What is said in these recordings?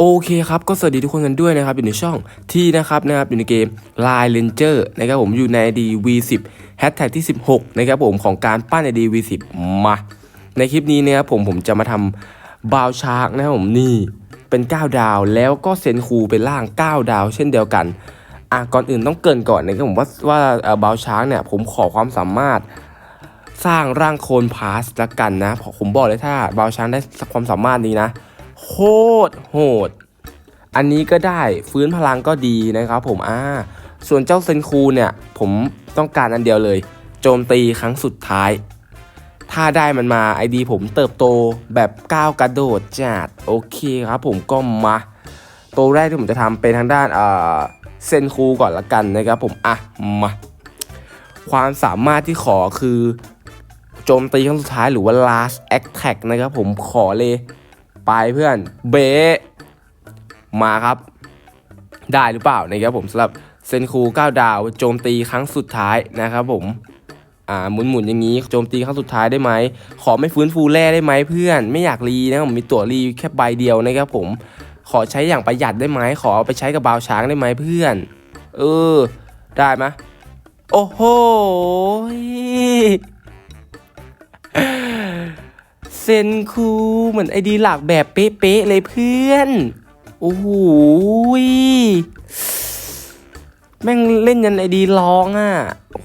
โอเคครับก็สวัสดีทุกคนกันด้วยนะครับ อยู่ในช่องที่นะครับนะครับอยู่ในเกม Line Ranger นะครับผมอยู่ใน ID V10 แฮชแท็กที่ 16 นะครับผมของการปั้น ID V10 มา ในคลิปนี้นะครับผมผมจะมาทำบาวชาร์กนะครับผมนี่เป็น 9 ดาวแล้วก็เซนคูเป็นล่าง 9 ดาว เช่นเดียวกันอะก่อนอื่นต้องเกินก่อนนะครับผมว่าว่าบาวชาร์กเนี่ยผมขอความสามารถสร้างร่างโคลนพาสละกันนะผมบอกเลยถ้าบาวช้างได้ความสามารถนี้นะ โคตรโหด อันนี้ก็ได้ฟื้นพลังก็ดีนะครับผมอ่าส่วนเจ้าเซนคูเนี่ย ผมต้องการอันเดียวเลย โจมตีครั้งสุดท้าย ถ้าได้มันมาไอดีผมเติบโตแบบก้าวกระโดดจัดโอเคครับผมก็มาตัวแรกที่ผมจะทำเป็นทางด้านเอ่อเซนคูก่อนละกันนะครับผมอะมาความสามารถที่ขอคือ โจมตีครั้งสุดท้ายหรือว่า last attack นะครับผมขอเลย ไปเพื่อนเบมาครับ ได้หรือเปล่านะครับผมสำหรับเซนคู9ดาวโจมตีครั้งสุดท้ายนะครับผมอ่าหมุนหมุนอย่างนี้โจมตีครั้งสุดท้ายได้ไหมขอไม่ฟื้นฟูแร่ได้ไหมเพื่อน ไม่อยากรีนะครับผมมีตั๋วรีแค่ใบเดียวนะครับผมขอใช้อย่างประหยัดได้ไหมขอเอาไปใช้กับบาวช้างได้ไหมเพื่อน เออ ได้ไหมโอ้โห เซนคูเหมือนไอดีหลักแบบเป๊ะๆเลยเพื่อน โอ้โหแม่งเล่นยันไอดีร้องอะ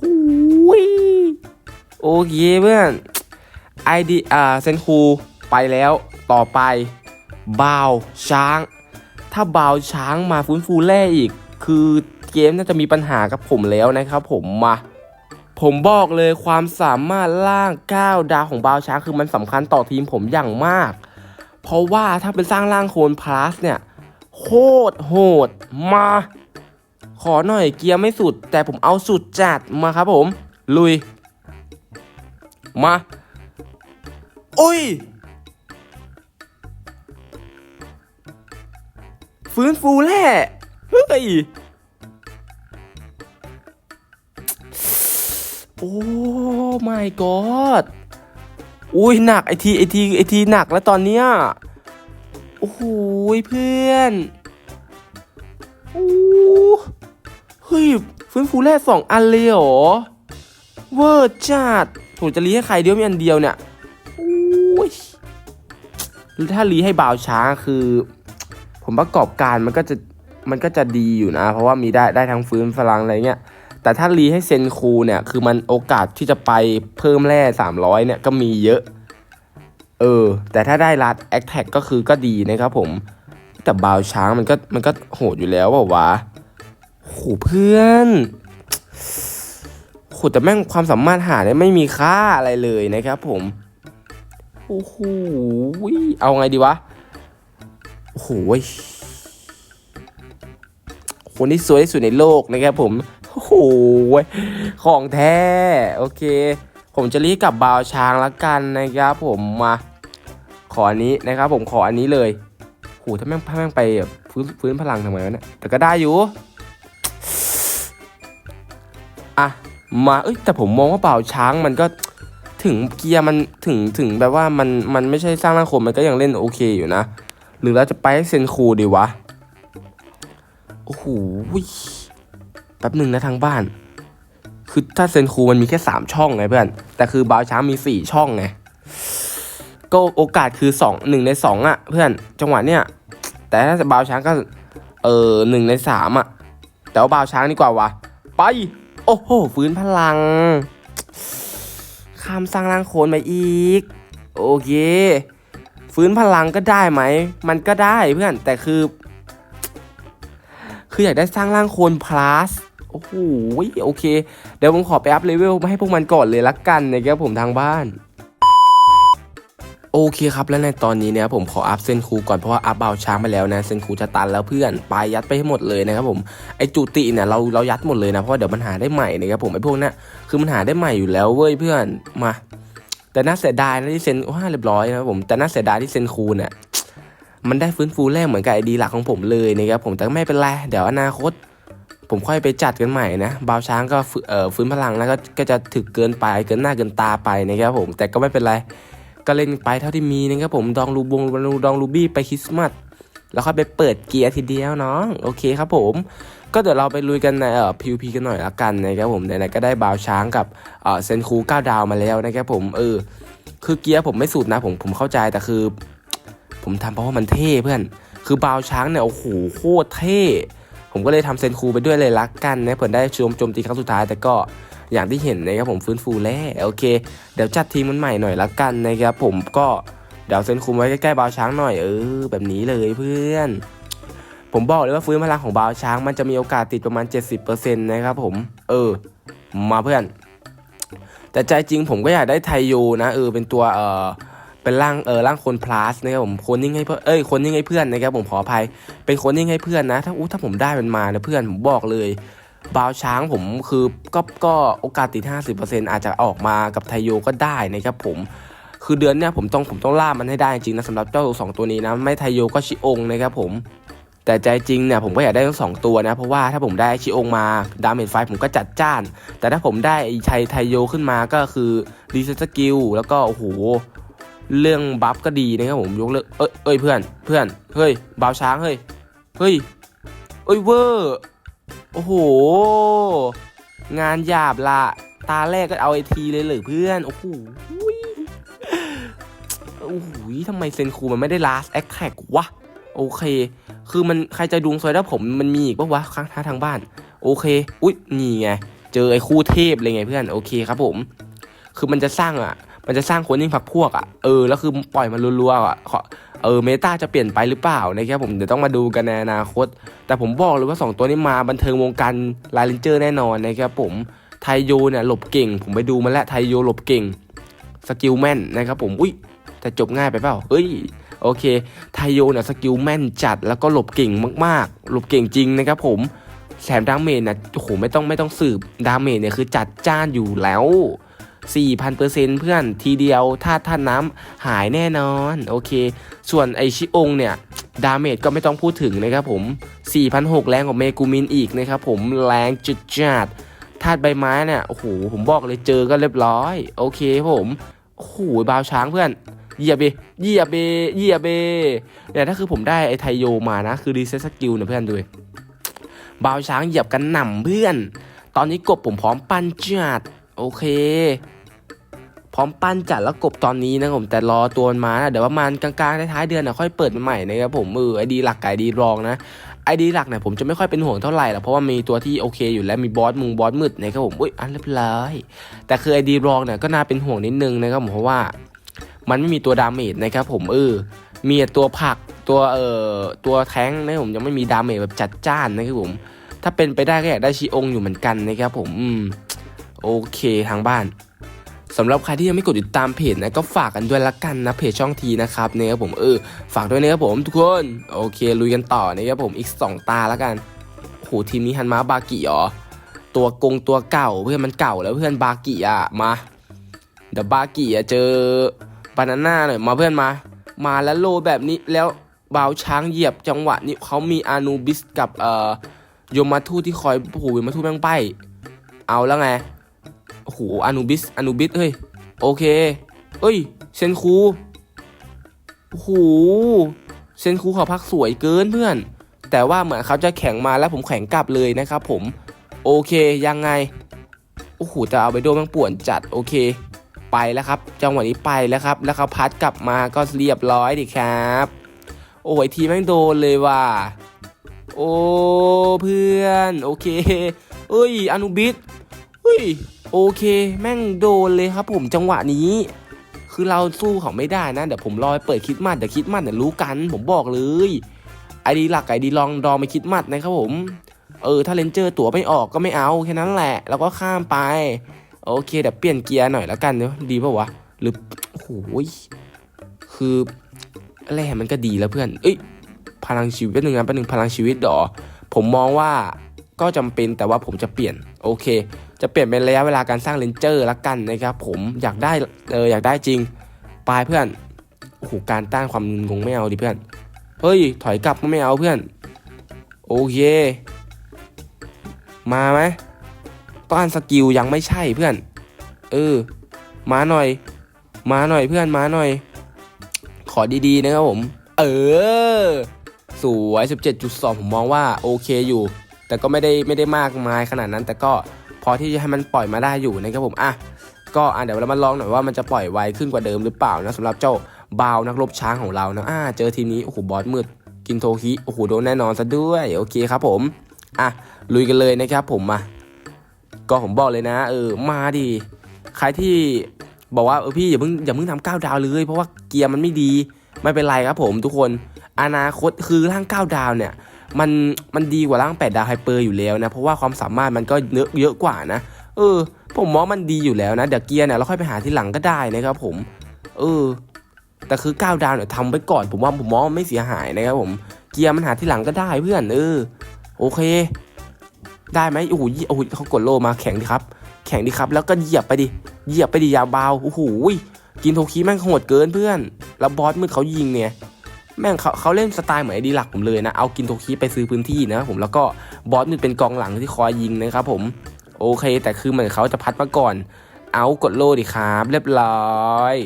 โอ้ยโอเคเพื่อนไอดีอ่าเซนคูไปแล้วต่อไปบาวช้าง ถ้าบาวช้างมาฟื้นฟูแร่อีก คือเกมน่าจะมีปัญหากับผมแล้วนะครับผมมา ผมบอกเลยความสามารถล่าง 9 ดาวของบาวช้างคือมันสำคัญต่อทีมผมอย่างมาก เพราะว่าถ้าเป็นสร้างล่างโคนพลัสเนี่ย โคตรโหดมา ขอหน่อยเกียร์ไม่สุด แต่ผมเอาสุดจัดมาครับผม ลุย มาอุ้ย ฟื้นฟูแหละเฮ้ย โอ้ my god อุ้ยหนักไอทีไอทีไอทีหนักแล้วตอนเนี้ยโอ้โหเพื่อนโอ้เฮ้ยฟื้นฟูแร่สองอันเลยเหรอเวอร์จัดผมจะรีให้ใครเดียวมีอันเดียวเนี่ยโอ้ยถ้ารีให้บ่าวช้าคือ ผมประกอบการมันก็จะมันก็จะดีอยู่นะ เพราะว่ามีได้ได้ทั้งฟื้นพลังอะไรเงี้ย แต่ถ้ารีให้เซนคูเนี่ย คือมันโอกาสที่จะไปเพิ่มแร่300 เนี่ยก็มีเยอะ เออ แต่ถ้าได้รัดแอคแท็กก็คือก็ดีนะครับผม แต่บาวช้างมันก็มันก็โหดอยู่แล้วเปล่าวะโหเพื่อนโหแต่แม่งความสามารถหาเนี่ยไม่มีค่าอะไรเลยนะครับผม โอ้โห เอาไงดีวะ โอ้โหคนที่สวยที่สุดในโลกนะครับผม โอ้โหของแท้ โอเค ผมจะรีบกลับบาวช้างละกันนะครับ ผมมาขออันนี้นะครับผมขออันนี้เลยโหถ้าแม่งถ้าแม่งไปแบบฟื้นฟื้นพลังทำไมวะเนี่ยแต่ก็ได้อยู่อะมาเอ้ยแต่ผมมองว่าเป่าวช้างมันก็ถึงเกียร์มันถึงถึงแบบว่ามันมันไม่ใช่สร้างร่างโคมมันก็ยังเล่นโอเคอยู่นะ หรือเราจะไปเซนคูดีวะ โอ้โห ป๊บหนึ่งนะทางบ้าน คือถ้าเซนคูมันมีแค่3ช่องไงเพื่อน แต่คือบาวช้างมี4ช่องไง ก็โอกาสคือ2 1ใน2อะ เพื่อนจังหวะเนี้ย แต่ถ้าบาวช้างก็ เออหนึ่งในสามอะ แต่ว่าบาวช้างดีกว่าวะไป โอ้โหฟื้นพลังข้ามสร้างร่างโคนไปอีก โอเค ฟื้นพลังก็ได้ไหม มันก็ได้เพื่อนแต่คือ คืออยากได้สร้างร่างโคน plus อ้โหโอเค เดี๋ยวผมขอไปอัพเลเวลมาให้พวกมันก่อนเลยละกันนะครับผมทางบ้านโอเคครับแล้วในตอนนี้เนี่ยผมขออัพเส้นครูก่อนเพราะว่าอัพเบาช้างไปแล้วนะเส้นครูจะตันแล้วเพื่อนไปยัดไปให้หมดเลยนะครับผมไอจุติเนี่ยเราเรายัดหมดเลยนะเพราะเดี๋ยวมันหาได้ใหม่นะครับผมไอพวกนี้ยคือมันหาได้ใหม่อยู่แล้วเว้ยเพื่อนมา แต่น่าเสียดายนะที่เซนว่าเรียบร้อยนะครับผมแต่น่าเสียดายที่เซนคูเนี่ยมันได้ฟื้นฟูแรกเหมือนกับไอดีหลักของผมเลยนะครับผมแต่ไม่เป็นไรเดี๋ยวอนาคต ผมค่อยไปจัดกันใหม่นะบาวช้างก็ฟื้นพลังแล้วก็ก็จะถึกเกินไปเกินหน้าเกินตาไปนะครับผมแต่ก็ไม่เป็นไรก็เล่นไปเท่าที่มีนะครับผมดองรูบงดองรูบี้ไปคริสต์มาสแล้วค่อยไปเปิดเกียร์ทีเดียวน้องโอเคครับผม ก็เดี๋ยวเราไปลุยกันในเอ่อ PVP กันหน่อยละกันนะครับผมไหนๆก็ได้บาวช้างกับเอ่อเซนคู9ดาวมาแล้วนะครับผมเออคือเกียร์ผมไม่สุดนะผมผมเข้าใจแต่คือ ผมทำเพราะว่ามันเท่เพื่อนคือบาวช้างเนี่ยโอ้โหโคตรเท่ ผมก็เลยทำเซนคูไปด้วยเลยละกันนะเผื่อได้ชมโจมตีครั้งสุดท้ายแต่ก็อย่างที่เห็นนะครับผมฟื้นฟูแล้วโอเค เดี๋ยวจัดทีมมันใหม่หน่อยละกันนะครับผมก็เดี๋ยวเซนคูไว้ใกล้ๆบาวช้างหน่อยเออแบบนี้เลยเพื่อน ผมบอกเลยว่าฟื้นพลังของบาวช้าง มันจะมีโอกาสติดประมาณ 70%นะครับผม เออ มาเพื่อน แต่ใจจริงผมก็อยากได้ไทโยนะ เออเป็นตัวเออ เป็นร่างเออร่างคนพลัสนะครับผมคนนิ่งให้เพื่อนเอ้ยคนนิ่งให้เพื่อนนะครับผมขออภัยเป็นคนนิ่งให้เพื่อนนะ ถ้าอู้ถ้าผมได้มันมานะเพื่อนผมบอกเลยบาวช้างผมคือก็ก็โอกาสติด 50%อาจจะออกมากับไทโยก็ได้นะครับผมคือเดือนเนี้ยผมต้องผมต้องล่ามันให้ได้จริงนะสำหรับเจ้าสองตัวนี้นะไม่ไทโยก็ชิองนะครับผมแต่ใจจริงเนี่ยผมก็อยากได้ทั้งสองตัวนะ เพราะว่าถ้าผมได้ชิองมาดาเมจไฟผมก็จัดจ้าน แต่ถ้าผมได้ไอ้ชัยไทโยขึ้นมาก็คือดีเซสกิลแล้วก็โอ้โห เรื่องบัฟก็ดีนะครับผมยกเลิกเอ้ยเอ้ยเพื่อนเพื่อนเฮ้ยบาวช้างเฮ้ยเฮ้ยเอ้ยเวอร์โอ้โห งานหยาบละตาแรกก็เอาไอทีเลยเหรอเพื่อนโอ้โหโอ้โหทำไมเซนคูมันไม่ได้ last attack วะโอเค คือมันใครจะดวงซอยถ้าผมมันมีอีกปะวะข้างท้าทางบ้าน โอเค อุ๊ยนี่ไง เจอไอ้คู่เทพเลยไงเพื่อน โอเคครับผม คือมันจะสร้างอะ มันจะสร้างคนยิ่งพักพวกอะเออแล้วคือปล่อยมันรัวๆอะเออเมตาจะเปลี่ยนไปหรือเปล่านะครับผมเดี๋ยวต้องมาดูกันในอนาคต แต่ผมบอกเลยว่า 2 ตัวนี้มาบันเทิงวงการไลเลนเจอร์แน่นอนนะครับผมไทโยเนี่ยหลบเก่ง ผมไปดูมาแล้วไทโยหลบเก่งสกิลแม่นนะครับผมอุ้ยแต่จบง่ายไปเปล่าเอ้ยโอเคไทโยเนี่ยสกิลแม่นจัดแล้วก็หลบเก่งมากๆ หลบเก่งจริงนะครับผมแถมดาเมจนะโอ้โหไม่ต้องไม่ต้องสืบดาเมจเนี่ยคือจัดจ้านอยู่แล้ว 4,000%เพื่อนทีเดียวถ้าท่านน้ำหายแน่นอน โอเค ส่วนไอชิองเนี่ย ดาเมจก็ไม่ต้องพูดถึงนะครับผม 4,600 แรงกว่าเมกูมินอีกนะครับผมแรงจุดจัดธาตุใบไม้เนี่ยโอ้โหผมบอกเลยเจอก็เรียบร้อย โอเคผมโอ้โหบาวช้างเพื่อนเยียบเบเยียบเบเยียบเบเนี่ยถ้าคือผมได้ไอไทโยมานะ คือรีเซ็ตสกิลนะเพื่อนดูบาวช้างเหยียบกันหน่ำเพื่อน ตอนนี้กบผมพร้อมปั้นจัดโอเค พร้อมปั้นจัดแล้วกบตอนนี้นะผมแต่รอตัวมันมานะเดี๋ยวประมาณกลางๆท้ายๆเดือนนะค่อยเปิดมันใหม่นะครับผมมือไอดีหลักไก่ดีรองนะไอดีหลักเนี่ยผมจะไม่ค่อยเป็นห่วงเท่าไหร่หรอกเพราะว่ามีตัวที่โอเคอยู่แล้วมีบอสมุงบอสมืดนะครับผมอุ้ยอันเรียบร้อยแต่คือไอดีรองเนี่ยก็น่าเป็นห่วงนิดนึงนะครับผมเพราะว่า มันไม่มีตัวดาเมจนะครับผมเออมีต่ตัวผักตัวเอ่อตัวแท้งนะผมยังไม่มีดาเมจแบบจัดจ้านนะครับผม ถ้าเป็นไปได้ก็อยากได้ชีองอยู่เหมือนกันนะครับผมอืมโอเคทางบ้าน สำหรับใครที่ยังไม่กดติดตามเพจนะก็ฝากกันด้วยละกันนะเพจช่องทีนะครับเนี่ยครับผมเออฝากด้วยนะครับผมทุกคนโอเคลุยกันต่อนะครับผมอีก 2 ตาล้วกันโหทีมนี้ฮันมาบากิเหรอตัวกงตัวเก่าเพื่อนมันเก่าแล้วเพื่อนบากิอะมาเดี๋ยวบากิอะเจอบานาน่าหน่อยมาเพื่อนมา มาแล้วโลแบบนี้แล้วบาวช้างเหยียบจังหวะนี้เขามีอานูบิสกับเอ่อโยมาทูที่คอยโอ้โหโยมาทูแม่งไป เอาแล้วไง โอ้โหอนูบิสอนูบิสเฮ้ย โอเค เอ้ย เซนคูโอ้โหเซนคูเขาพักสวยเกินเพื่อน แต่ว่าเหมือนเขาจะแข่งมาแล้วผมแข่งกลับเลยนะครับผม โอเคยังไง โอ้โหแต่เอาไปโดนแม่งป่วนจัดโอเค ไปแล้วครับ จังหวะนี้ไปแล้วครับ แล้วเขาพัดกลับมาก็เรียบร้อยดิครับ โอ้ยทีแม่งโดนเลยว่ะ โอ้เพื่อน โอเค เอ้ยอนุบิสเฮ้ย โอเค แม่งโดนเลยครับผมจังหวะนี้ คือเราสู้เขาไม่ได้นะ เดี๋ยวผมรอไปเปิดคิดมัดเดี๋ยวคิดมัดเดี๋ยวรู้กันผมบอกเลยไอดีหลักไอดีลองดองไปคิดมัดนะครับผม เออถ้าเลนเจอร์ตั๋วไม่ออกก็ไม่เอาแค่นั้นแหละ แล้วก็ข้ามไปโอเคเดี๋ยวเปลี่ยนเกียร์หน่อยแล้วกันเนาะดีป่าวะหรือโอ้โหยคืออะไรมันก็ดีแล้วเพื่อน เอ้ย พลังชีวิตเป็นหนึ่งนะเป็นหนึ่งพลังชีวิตเหรอผมมองว่าก็จำเป็นแต่ว่าผมจะเปลี่ยน โอเค จะเปลี่ยนเป็นระยะเวลาการสร้างเลนเจอร์ละกันนะครับผมอยากได้เอออยากได้จริงไปเพื่อนโอ้โหการต้านความงงไม่เอาดิเพื่อนเฮ้ยถอยกลับก็ไม่เอาเพื่อนโอเคมาไหมต้านสกิลยังไม่ใช่เพื่อน เออ มาหน่อย มาหน่อยเพื่อนมาหน่อย ขอดีๆนะครับผม เออ สวย 17.2 ผมมองว่าโอเคอยู่ แต่ก็ไม่ได้ไม่ได้มากมายขนาดนั้นแต่ก็ อที่จะให้มันปล่อยมาได้อยู่นะครับผมอะก็อะเดี๋ยวเรามาลองหน่อยว่ามันจะปล่อยไวขึ้นกว่าเดิมหรือเปล่านะสำหรับเจ้าบาวนักรบช้างของเรานะอะเจอทีมนี้โอ้โหบอสมืดกินโทคิโอ้โหโดนแน่นอนซะด้วยโอเคครับผมอะลุยกันเลยนะครับผมมาก็ผมบอกเลยนะเออมาดิใครที่บอกว่าเออพี่อย่าเพิ่งอย่าเพิ่งทำก้าวดาวเลย เพราะว่าเกียร์มันไม่ดีไม่เป็นไรครับผมทุกคน อนาคตคือร่างก้าวดาวเนี่ย มันมันดีกว่าร่างแปดดาวไฮเปอร์อยู่แล้วนะ เพราะว่าความสามารถมันก็เยอะเยอะกว่านะ เออ ผมมองมันดีอยู่แล้วนะ เดี๋ยวเกียร์เนี่ยเราค่อยไปหาที่หลังก็ได้นะครับผม เออ แต่คือก้าวดาวเนี่ยทำไปก่อน ผมว่าผมมองไม่เสียหายนะครับผม เกียร์มันหาที่หลังก็ได้เพื่อน เออ โอเค ได้ไหมโอ้โหโอ้โหเขากดโลมาแข็งดีครับ แข็งดีครับ แล้วก็เหยียบไปดิ เหยียบไปดิยาวเบาโอ้โหกินโทคีแม่งโหดเกินเพื่อน แล้วบอสมืดเขายิงเนี่ย แม่งเขาเขาเล่นสไตล์เหมือนไอดีหลักผมเลยนะ เอากินโทคีไปซื้อพื้นที่นะผมแล้วก็บอสมืดเป็นกองหลังที่คอยยิงนะครับผมโอเค แต่คือเหมือนเขาจะพัดมาก่อน เอากดโลดิครับ เรียบร้อย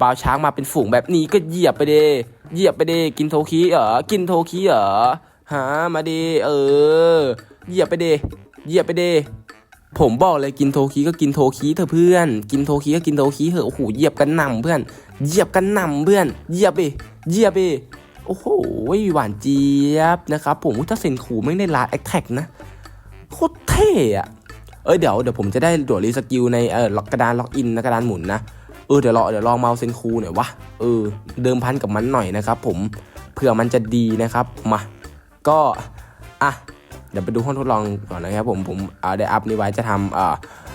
บาวช้างมาเป็นฝูงแบบนี้ก็เหยียบไปเดเหยียบไปเดกินโทคีเหรอกินโทคีเหรอหามาดีเออเหยียบไปเดเหยียบไปเดผมบอกเลยกินโทคีก็กินโทคีเถอะเพื่อน กินโทคีก็กินโทคีเถอะโอ้โหเหยียบกันหนำเพื่อนเหยียบกันหนำเพื่อนเหยียบไป เหยียบไปโอ้โหหวานเจี๊ยบนะครับผมถ้าเซนคูไม่ได้ลาแอคแท็กนะโคตรเท่อะเอ้ยเดี๋ยวเดี๋ยวผมจะได้โดดรีสกิลในเออล็อกกระดานล็อกอินนะกระดานหมุนนะเออเดี๋ยวรอเดี๋ยวลองเมาเซนคูหน่อยวะเออเดิมพันกับมันหน่อยนะครับผมเผื่อมันจะดีนะครับมาก็อะเดี๋ยวไปดูห้องทดลองก่อนนะครับผมผมเอาได้อัพนี่ไว้จะทำอ่า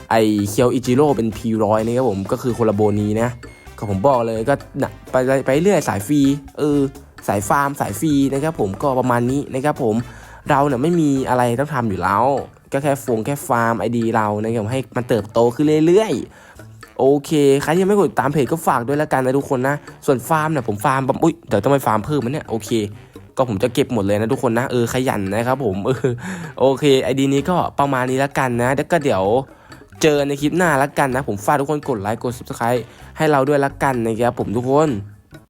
ไอเคียวอิจิโร่เป็น P100 นี่ครับผมก็คือโคลาโบนี้นะ ก็ผมบอกเลยก็นะไปไปเรื่อยสายฟรีเออสายฟาร์มสายฟรีนะครับผมก็ประมาณนี้นะครับผมเราเนี่ยไม่มีอะไรต้องทำอยู่แล้ว ก็แค่ฟงแค่ฟาร์มไอดีเรานะครับให้มันเติบโตขึ้นเรื่อยๆ โอเค ใครที่ยังไม่กดตามเพจก็ฝากด้วยละกันนะทุกคนนะ ส่วนฟาร์มเนี่ยผมฟาร์มแบบอุ้ยเดี๋ยวต้องไปฟาร์มเพิ่มมันเนี่ยโอเค ก็ผมจะเก็บหมดเลยนะทุกคนนะเออขยันนะครับผมเออโอเคไอดีนี้ก็ประมาณนี้ละกันนะแล้วก็เดี๋ยว เจอในคลิปหน้าละกันนะ ผมฝากทุกคนกดไลค์กด subscribe ให้เราด้วยละกันนะครับผมทุกคน